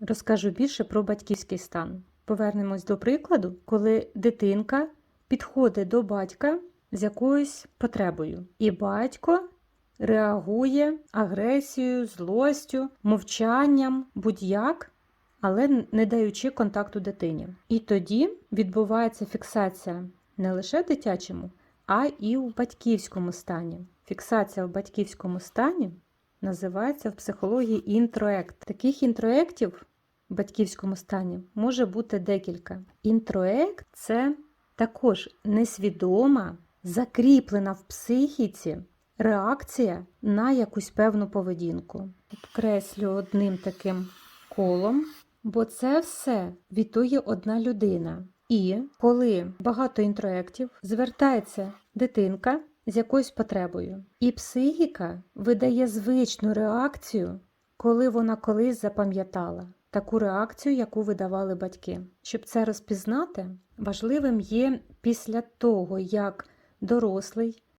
Розкажу більше про батьківський стан. Повернемось до прикладу, коли дитинка підходить до батька з якоюсь потребою, і батько реагує агресією, злостю, мовчанням, будь-як, але не даючи контакту дитині. І тоді відбувається фіксація не лише в дитячому, а і у батьківському стані. Фіксація в батьківському стані називається в психології інтроект. Таких інтроектів в батьківському стані може бути декілька. Інтроект це також несвідома, закріплена в психіці реакція на якусь певну поведінку. Підкреслю одним таким колом, бо це все вітує одна людина. І коли багато інтроектів звертається дитинка з якоюсь потребою, і психіка видає звичну реакцію, коли вона колись запам'ятала таку реакцію, яку видавали батьки. Щоб це розпізнати, важливим є після того, як дорослий